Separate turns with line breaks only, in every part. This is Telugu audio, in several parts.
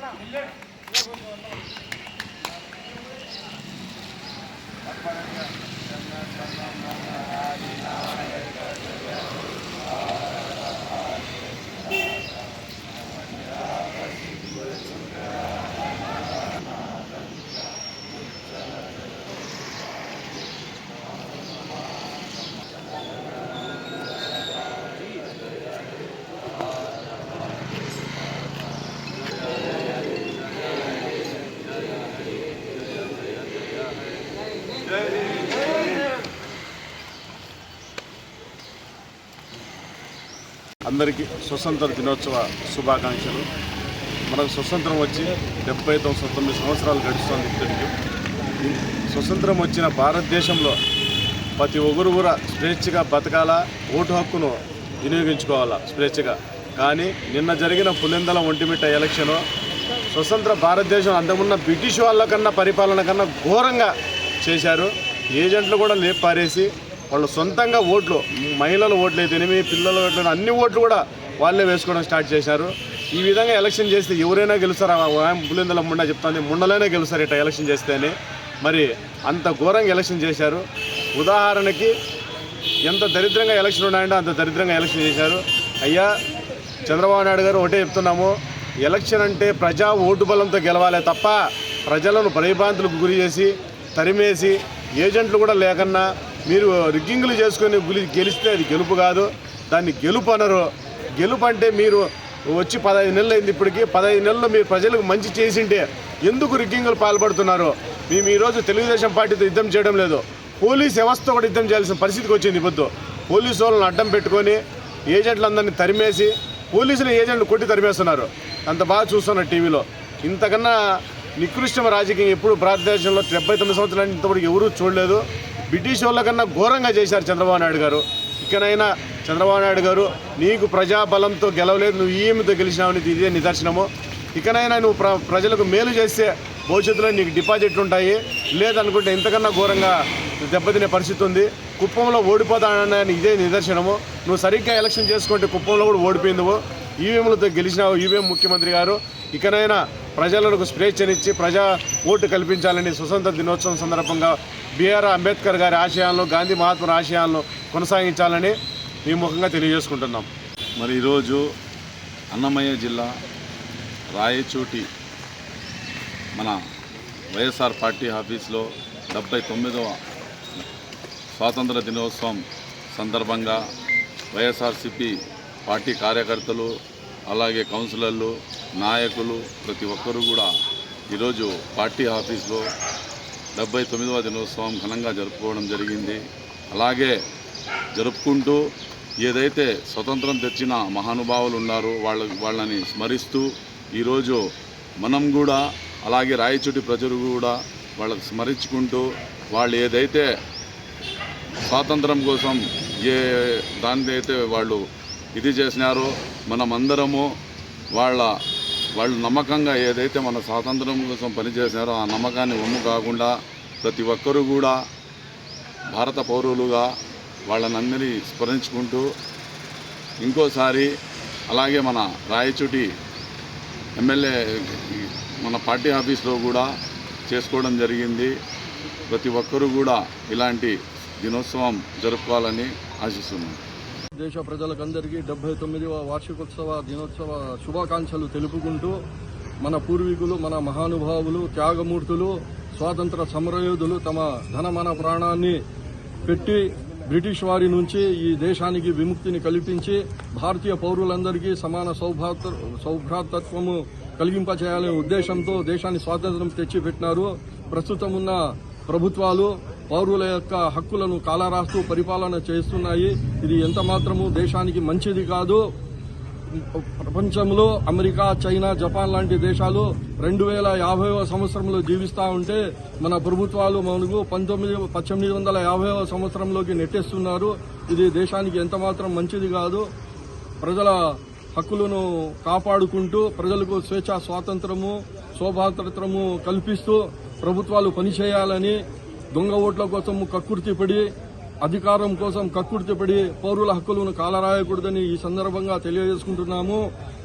Thank you. అందరికీ స్వతంత్ర దినోత్సవ శుభాకాంక్షలు. మనకు స్వతంత్రం వచ్చి డెబ్బై తొమ్మిది తొమ్మిది సంవత్సరాలు గడుస్తుంది ఇప్పటికి. స్వతంత్రం వచ్చిన భారతదేశంలో ప్రతి ఒక్కరు కూడా స్వేచ్ఛగా బతకాలా ఓటు హక్కును వినియోగించుకోవాలా స్వేచ్ఛగా. కానీ నిన్న జరిగిన పులిందల ఒంటిమిట్ట ఎలక్షను స్వతంత్ర భారతదేశం అంతకున్న బ్రిటిష్ వాళ్ళ కన్నా పరిపాలన కన్నా ఘోరంగా చేశారు. ఏజెంట్లు కూడా లేపారేసి వాళ్ళు సొంతంగా ఓట్లు మహిళల ఓట్లు అయితేనేమి పిల్లల ఓట్లు అన్ని ఓట్లు కూడా వాళ్ళే వేసుకోవడం స్టార్ట్ చేశారు. ఈ విధంగా ఎలక్షన్ చేస్తే ఎవరైనా గెలుస్తారా? పులిందల ముండ చెప్తాను ముండలైనా గెలుస్తారు ఇట్లా ఎలక్షన్ చేస్తేనే మరి అంత ఘోరంగా ఎలక్షన్ చేశారు. ఉదాహరణకి ఎంత దరిద్రంగా ఎలక్షన్ ఉన్నాయంటే అంత దరిద్రంగా ఎలక్షన్ చేశారు. అయ్యా చంద్రబాబు నాయుడు గారు ఒకటే చెప్తున్నాము ఎలక్షన్ అంటే ప్రజా ఓటు బలంతో గెలవాలి తప్ప ప్రజలను భయభ్రాంతులకు గురి చేసి తరిమేసి ఏజెంట్లు కూడా లేకన్నా మీరు రిగ్గింగ్లు చేసుకొని గెలిస్తే అది గెలుపు కాదు. దాన్ని గెలుపు అనరు. గెలుపు అంటే మీరు వచ్చి పదహైదు నెలలు అయింది ఇప్పటికి. పదహైదు నెలలు మీరు ప్రజలకు మంచి చేసింటే ఎందుకు రిగ్గింగ్లు పాల్పడుతున్నారు? మేము ఈరోజు తెలుగుదేశం పార్టీతో యుద్ధం చేయడం లేదు. పోలీస్ వ్యవస్థ కూడా యుద్ధం చేయాల్సిన పరిస్థితికి వచ్చింది ఇప్పుడు పోలీసు వాళ్ళని అడ్డం పెట్టుకొని ఏజెంట్లందరినీ తరిమేసి పోలీసులు ఏజెంట్లు కొట్టి తరిమేస్తున్నారు. అంత బాగా చూస్తున్నారు టీవీలో. ఇంతకన్నా నికృష్టమ రాజకీయం ఎప్పుడు భారతదేశంలో డెబ్బై తొమ్మిది సంవత్సరాలు ఇంతవరకు ఎవరూ చూడలేదు. బ్రిటిష్ వాళ్ళ కన్నా ఘోరంగా చేశారు చంద్రబాబు నాయుడు గారు. ఇకనైనా చంద్రబాబు నాయుడు గారు నీకు ప్రజాబలంతో గెలవలేదు నువ్వు ఈమెతో గెలిచినావు ఇదే నిదర్శనము. ఇకనైనా నువ్వు ప్ర ప్రజలకు మేలు చేస్తే భవిష్యత్తులో నీకు డిపాజిట్లు ఉంటాయి. లేదనుకుంటే ఇంతకన్నా ఘోరంగా దెబ్బతినే పరిస్థితి ఉంది. కుప్పంలో ఓడిపోతానని ఇదే నిదర్శనము. నువ్వు సరిగ్గా ఎలక్షన్ చేసుకుంటే కుప్పంలో కూడా ఓడిపోయింది ఈవీఎంలతో గెలిచినావు ఈవీఎం ముఖ్యమంత్రి గారు. ఇకనైనా ప్రజలకు స్వేచ్ఛనిచ్చి ప్రజా ఓటు కల్పించాలని స్వతంత్ర దినోత్సవం సందర్భంగా బిఆర్ అంబేద్కర్ గారి ఆశయాలను గాంధీ మహాత్ముల ఆశయాలను కొనసాగించాలని ఈ ముఖంగా తెలియజేసుకుంటున్నాం.
మరి ఈరోజు అన్నమయ్య జిల్లా రాయచోటి మన వైఎస్ఆర్ పార్టీ ఆఫీస్లో డెబ్బై తొమ్మిదవ స్వాతంత్ర దినోత్సవం సందర్భంగా వైఎస్ఆర్సిపి పార్టీ కార్యకర్తలు అలాగే కౌన్సిలర్లు నాయకులు ప్రతి ఒక్కరూ కూడా ఈరోజు పార్టీ ఆఫీస్లో డెబ్బై తొమ్మిదవ దినోత్సవం ఘనంగా జరుపుకోవడం జరిగింది. అలాగే జరుపుకుంటూ ఏదైతే స్వతంత్రం తెచ్చిన మహానుభావులు ఉన్నారో వాళ్ళ వాళ్ళని స్మరిస్తూ ఈరోజు మనం కూడా అలాగే రాయచోటి ప్రజలు కూడా వాళ్ళకు స్మరించుకుంటూ వాళ్ళు ఏదైతే స్వాతంత్రం కోసం ఏ దాన్ని అయితే వాళ్ళు ఇది చేసినారో మనమందరము వాళ్ళ వాళ్ళు నమ్మకంగా ఏదైతే మన స్వాతంత్రం కోసం పనిచేశారో ఆ నమ్మకాన్ని ఒమ్ము కాకుండా ప్రతి ఒక్కరూ కూడా భారత పౌరులుగా వాళ్ళనందరినీ స్మరించుకుంటూ ఇంకోసారి అలాగే మన రాయచూటి ఎమ్మెల్యే మన పార్టీ ఆఫీస్లో కూడా చేసుకోవడం జరిగింది. ప్రతి ఒక్కరూ కూడా ఇలాంటి దినోత్సవం జరుపుకోవాలని ఆశిస్తున్నాను
దేశ ప్రజలకందరికీ డెబ్బై తొమ్మిదవ వార్షికోత్సవ దినోత్సవ శుభాకాంక్షలు తెలుపుకుంటూ మన పూర్వీకులు మన మహానుభావులు త్యాగమూర్తులు స్వాతంత్ర సమరయోధులు తమ ధనమన ప్రాణాన్ని పెట్టి బ్రిటిష్ వారి నుంచి ఈ దేశానికి విముక్తిని కల్పించి భారతీయ పౌరులందరికీ సమాన సౌభాత సౌభ్రాతత్వము కలిగింపచేయాలనే ఉద్దేశంతో దేశాన్ని స్వాతంత్రం తెచ్చిపెట్టినారు. ప్రస్తుతం ఉన్న ప్రభుత్వాలు పౌరుల యొక్క హక్కులను కాలరాస్తూ పరిపాలన చేస్తున్నాయి. ఇది ఎంత మాత్రము దేశానికి మంచిది కాదు. ప్రపంచంలో అమెరికా చైనా జపాన్ లాంటి దేశాలు రెండు వేల యాభైవ సంవత్సరంలో జీవిస్తూ ఉంటే మన ప్రభుత్వాలు మనకు పంతొమ్మిది పద్దెనిమిది వందల యాభైవ సంవత్సరంలోకి నెట్టేస్తున్నారు. ఇది దేశానికి ఎంత మాత్రం మంచిది కాదు. ప్రజల హక్కులను కాపాడుకుంటూ ప్రజలకు స్వేచ్ఛ స్వాతంత్రము శోభాతత్రము కల్పిస్తూ ప్రభుత్వాలు పనిచేయాలని దొంగ ఓట్ల కోసం కక్కుర్తిపడి అధికారం కోసం కక్కుర్తిపడి పౌరుల హక్కులను కాలరాయకూడదని ఈ సందర్భంగా తెలియజేసుకుంటున్నాము.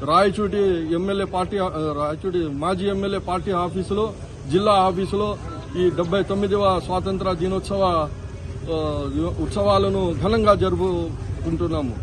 రాయచూటి ఎమ్మెల్యే పార్టీ రాయచూటి మాజీ ఎమ్మెల్యే పార్టీ ఆఫీసులో జిల్లా ఆఫీసులో ఈ డెబ్బై తొమ్మిదవ స్వాతంత్ర దినోత్సవ ఉత్సవాలను ఘనంగా జరుపుకుంటున్నాము.